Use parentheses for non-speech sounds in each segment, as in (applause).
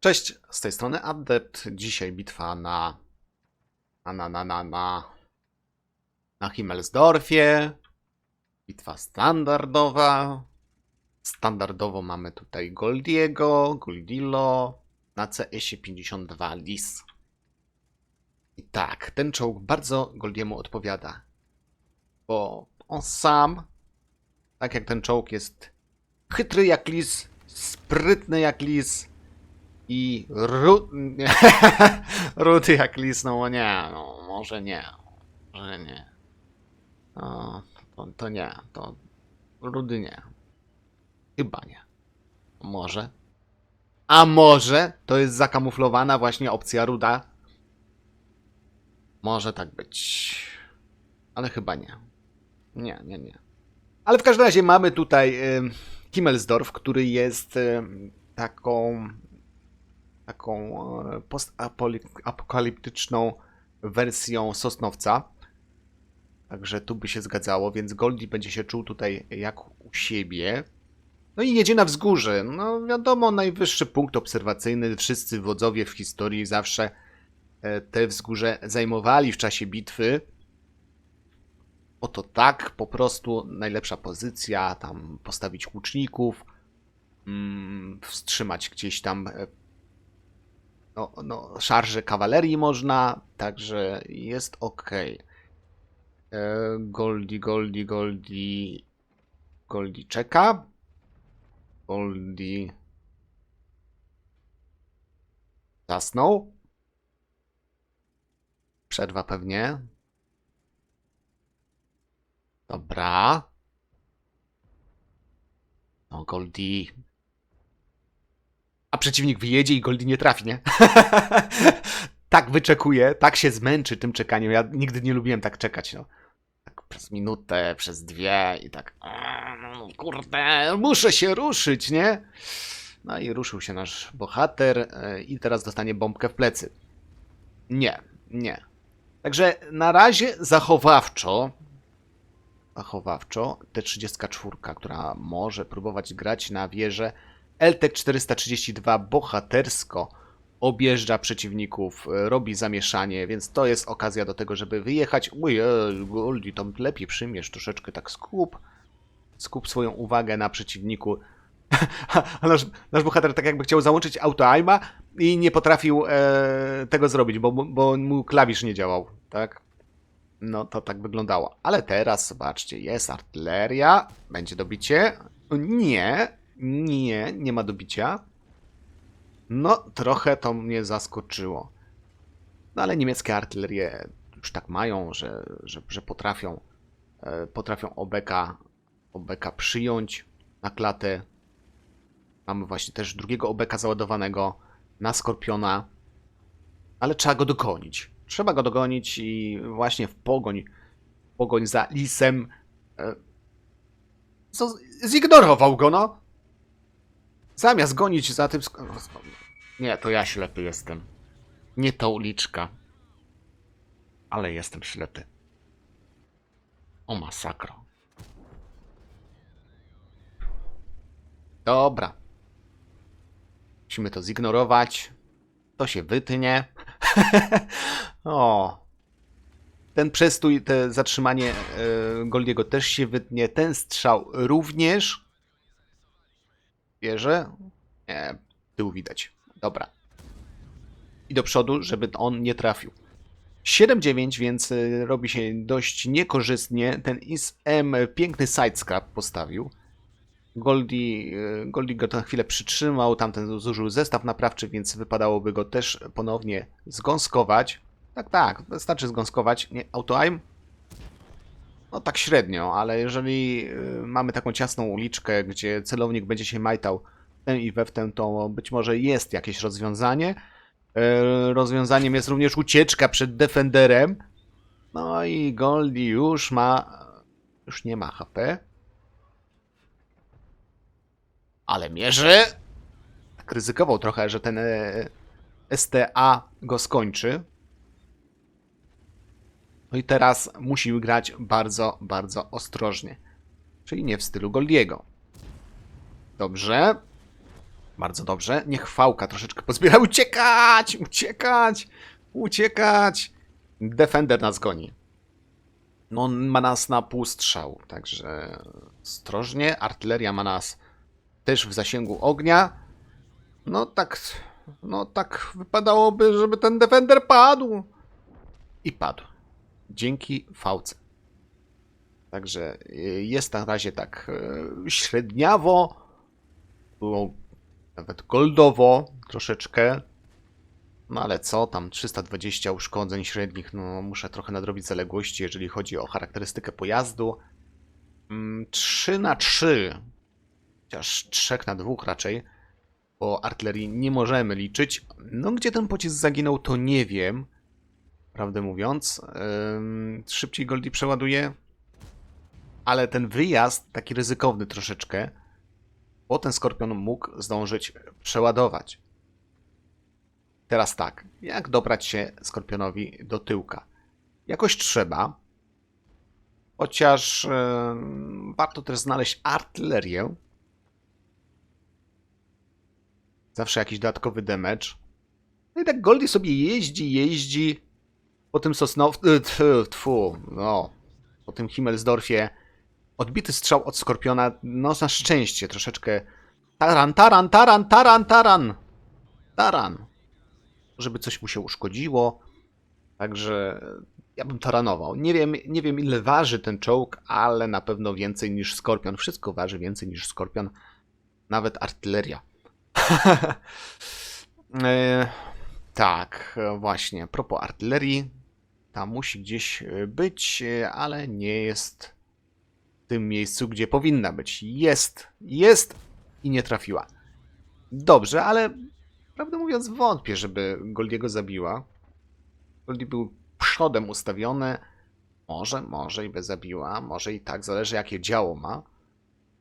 Cześć, z tej strony Adept. Dzisiaj bitwa na na na na na na, na Himmelsdorfie. Bitwa standardowa. Standardowo mamy tutaj Goldiego, Goldillo, na CS-ie 52 Lis. I tak, ten czołg bardzo Goldiemu odpowiada. Bo on sam, tak jak ten czołg jest chytry jak lis, sprytny jak lis, i ru... (laughs) rudy jak lis, no nie, no może nie, może nie. O, to, to nie, to rudy nie. Chyba nie. Może. A może to jest zakamuflowana właśnie opcja ruda? Może tak być. Ale chyba nie. Nie, nie, nie. Ale w każdym razie mamy tutaj ym, Himmelsdorf, który jest ym, taką taką e, postapokaliptyczną wersją Sosnowca. Także tu by się zgadzało, więc Goldie będzie się czuł tutaj jak u siebie. No i jedzie na wzgórze. No wiadomo, najwyższy punkt obserwacyjny. Wszyscy wodzowie w historii zawsze e, te wzgórze zajmowali w czasie bitwy. Oto tak, po prostu najlepsza pozycja, tam postawić łuczników, mm, wstrzymać gdzieś tam e, no, no, szarże kawalerii można, także jest ok. Goldi, Goldi, Goldi, Goldi czeka. Goldi zasnął. Przerwa pewnie. Dobra. No, Goldi a przeciwnik wyjedzie i Goldie nie trafi, nie? (laughs) tak wyczekuje, tak się zmęczy tym czekaniem. Ja nigdy nie lubiłem tak czekać, no. Tak przez minutę, przez dwie i tak. "A, No, kurde, muszę się ruszyć, nie? No i ruszył się nasz bohater e, i teraz dostanie bombkę w plecy. Nie, nie. Także na razie zachowawczo. Zachowawczo T-34, która może próbować grać na wieżę LTEC 432 bohatersko objeżdża przeciwników, e, robi zamieszanie, więc to jest okazja do tego, żeby wyjechać. Ujej, Goldie, tam lepiej przyjmiesz troszeczkę tak skup. Skup swoją uwagę na przeciwniku. (laughs) Nasz, nasz bohater tak jakby chciał załączyć auto-aima i nie potrafił e, tego zrobić, bo, bo mu klawisz nie działał, tak? No to tak wyglądało. Ale teraz, zobaczcie, jest artyleria, będzie dobicie. Nie, nie, nie ma dobicia. No, trochę to mnie zaskoczyło. No ale niemieckie artylerie już tak mają, że, że, że potrafią, e, potrafią obeka, obeka przyjąć na klatę. Mamy właśnie też drugiego obeka załadowanego na Skorpiona. Ale trzeba go dogonić. Trzeba go dogonić i właśnie w pogoń, w pogoń za lisem e, co, zignorował go, no. Zamiast gonić za tym... sk- Nie, to ja ślepy jestem. Nie ta uliczka. Ale jestem ślepy. O masakro. Dobra. Musimy to zignorować. To się wytnie. (laughs) o. Ten przestój, te zatrzymanie e, Goldiego też się wytnie. Ten strzał również. Bierze? Nie, tył widać. Dobra. I do przodu, żeby on nie trafił. 7-9, więc y, robi się dość niekorzystnie. Ten IS-M piękny sidescrap postawił. Goldie, y, Goldie go na chwilę przytrzymał, tamten zużył zestaw naprawczy, więc wypadałoby go też ponownie zgąskować. Tak, tak, wystarczy zgąskować. Nie, auto-aim? No tak średnio, ale jeżeli y, mamy taką ciasną uliczkę, gdzie celownik będzie się majtał w i we w tę, to być może jest jakieś rozwiązanie. E, Rozwiązaniem jest również ucieczka przed Defenderem. No i Goldie już ma... już nie ma HP. Ale mierzy! Tak ryzykował trochę, że ten e, STA go skończy. No i teraz musi grać bardzo, bardzo ostrożnie. Czyli nie w stylu Goldiego. Dobrze. Bardzo dobrze. Niech fałka troszeczkę pozbiera. Uciekać! Uciekać! Uciekać! Defender nas goni. No, on ma nas na półstrzał, także ostrożnie. Artyleria ma nas też w zasięgu ognia. No tak, no tak wypadałoby, żeby ten Defender padł. I padł. Dzięki fałce. Także y, jest na razie tak y, średniawo, było nawet goldowo troszeczkę. No ale co tam, 320 uszkodzeń średnich, no muszę trochę nadrobić zaległości, jeżeli chodzi o charakterystykę pojazdu. Mm, 3 na 3, chociaż 3 na 2 raczej, bo artylerii nie możemy liczyć. No gdzie ten pocisk zaginął, to nie wiem, prawdę mówiąc. Szybciej Goldie przeładuje, ale ten wyjazd taki ryzykowny troszeczkę, bo ten skorpion mógł zdążyć przeładować. Teraz tak, jak dobrać się skorpionowi do tyłka? Jakoś trzeba, chociaż warto też znaleźć artylerię. Zawsze jakiś dodatkowy damage. No i tak Goldie sobie jeździ, jeździ po tym Sosnow... y, tfu, no, po tym Himmelsdorfie. Odbity strzał od Skorpiona, no na szczęście troszeczkę... Taran, taran, taran, taran, taran! Taran! Żeby coś mu się uszkodziło. Także ja bym taranował. Nie wiem, nie wiem ile waży ten czołg, ale na pewno więcej niż Skorpion. Wszystko waży więcej niż Skorpion. Nawet artyleria. (laughs) e, tak, właśnie. Propos artylerii. Ta musi gdzieś e, być, e, ale nie jest w tym miejscu, gdzie powinna być. Jest, jest i nie trafiła. Dobrze, ale prawdę mówiąc wątpię, żeby Goldiego zabiła. Goldie był przodem ustawiony. Może, może i by zabiła, może i tak, zależy jakie działo ma.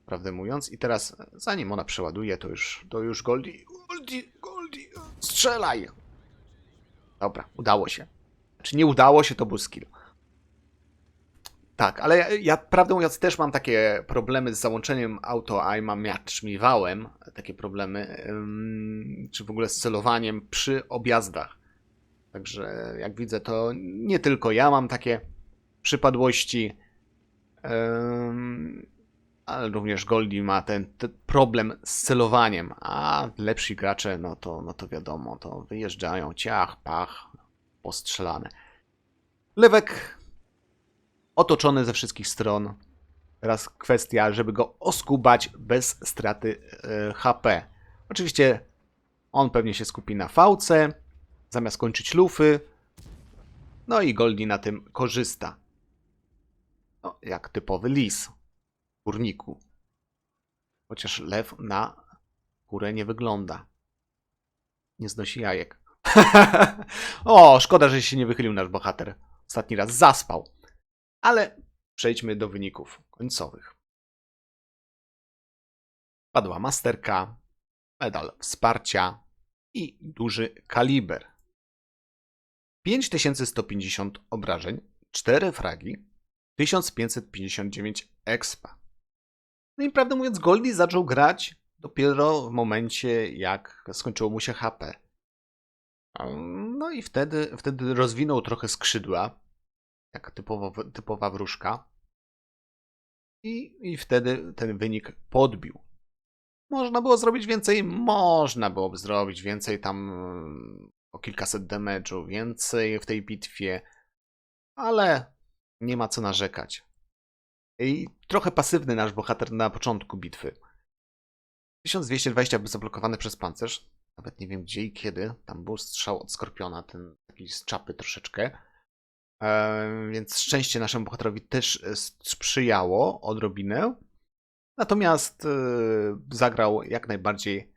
Prawdę mówiąc. I teraz, zanim ona przeładuje, to już, to już Goldie, Goldie, Goldie, strzelaj! Dobra, udało się. Znaczy nie udało się, to był skill. Tak, ale ja, ja prawdę mówiąc też mam takie problemy z załączeniem auto aim miałam takie problemy, czy w ogóle z celowaniem przy objazdach. Także jak widzę, to nie tylko ja mam takie przypadłości, ale również Goldie ma ten, ten problem z celowaniem, a lepsi gracze, no to, no to wiadomo, to wyjeżdżają, ciach, pach, postrzelane. Lewek otoczony ze wszystkich stron. Teraz kwestia, żeby go oskubać bez straty e, HP. Oczywiście on pewnie się skupi na fałce, zamiast kończyć lufy. No i Goldie na tym korzysta. No, jak typowy lis w górniku. Chociaż lew na górę nie wygląda. Nie znosi jajek. (laughs) o, szkoda, że się nie wychylił nasz bohater. Ostatni raz zaspał. Ale przejdźmy do wyników końcowych. Padła masterka, medal wsparcia i duży kaliber. 5150 obrażeń, 4 fragi, 1559 expa. No i prawdę mówiąc, Goldie zaczął grać dopiero w momencie, jak skończyło mu się HP. No i wtedy, wtedy rozwinął trochę skrzydła, jak typowo, typowa wróżka. I, I wtedy ten wynik podbił. Można było zrobić więcej? Można byłoby zrobić więcej, tam o kilkaset damage'u więcej w tej bitwie, ale nie ma co narzekać. I trochę pasywny nasz bohater na początku bitwy. 1220 był zablokowany przez pancerz. Nawet nie wiem gdzie i kiedy. Tam był strzał od Skorpiona, ten taki z czapy troszeczkę. E, więc szczęście naszemu bohaterowi też e, sprzyjało odrobinę. Natomiast e, zagrał jak najbardziej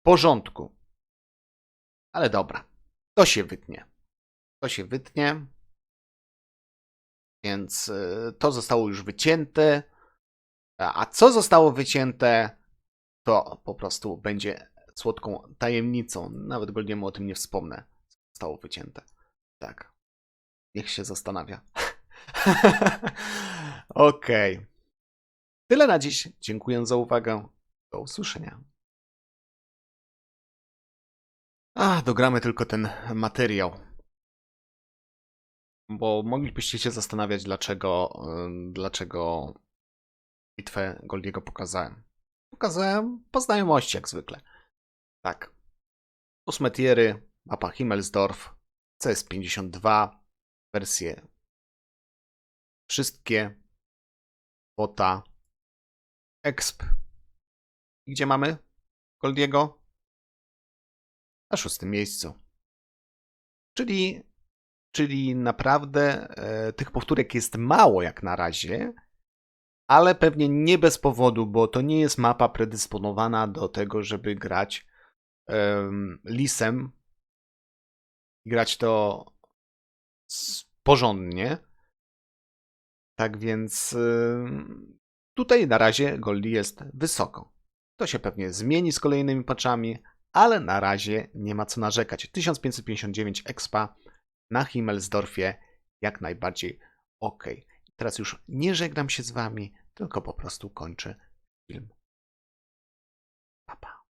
w porządku. Ale dobra, to się wytnie. To się wytnie. Więc e, to zostało już wycięte. A a co zostało wycięte, to po prostu będzie słodką tajemnicą. Nawet Goldiemu o tym nie wspomnę. Zostało wycięte. Tak. Niech się zastanawia. (laughs) Okej. Tyle na dziś. Dziękuję za uwagę. Do usłyszenia. A, dogramy tylko ten materiał. Bo moglibyście się zastanawiać, dlaczego, dlaczego bitwę Goldiego pokazałem. Pokazałem po znajomości, jak zwykle. Tak. Ósme tiery, mapa Himmelsdorf, CS52, wersje wszystkie, Wota, Exp. I Gdzie mamy Goldiego? Na szóstym miejscu. Czyli, czyli naprawdę e, tych powtórek jest mało jak na razie, ale pewnie nie bez powodu, bo to nie jest mapa predysponowana do tego, żeby grać em, lisem. Grać to porządnie. Tak więc tutaj na razie Goldie jest wysoko. To się pewnie zmieni z kolejnymi patchami, ale na razie nie ma co narzekać. 1559 expa na Himmelsdorfie jak najbardziej ok. Teraz już nie żegnam się z wami, tylko po prostu kończę film. Pa, pa.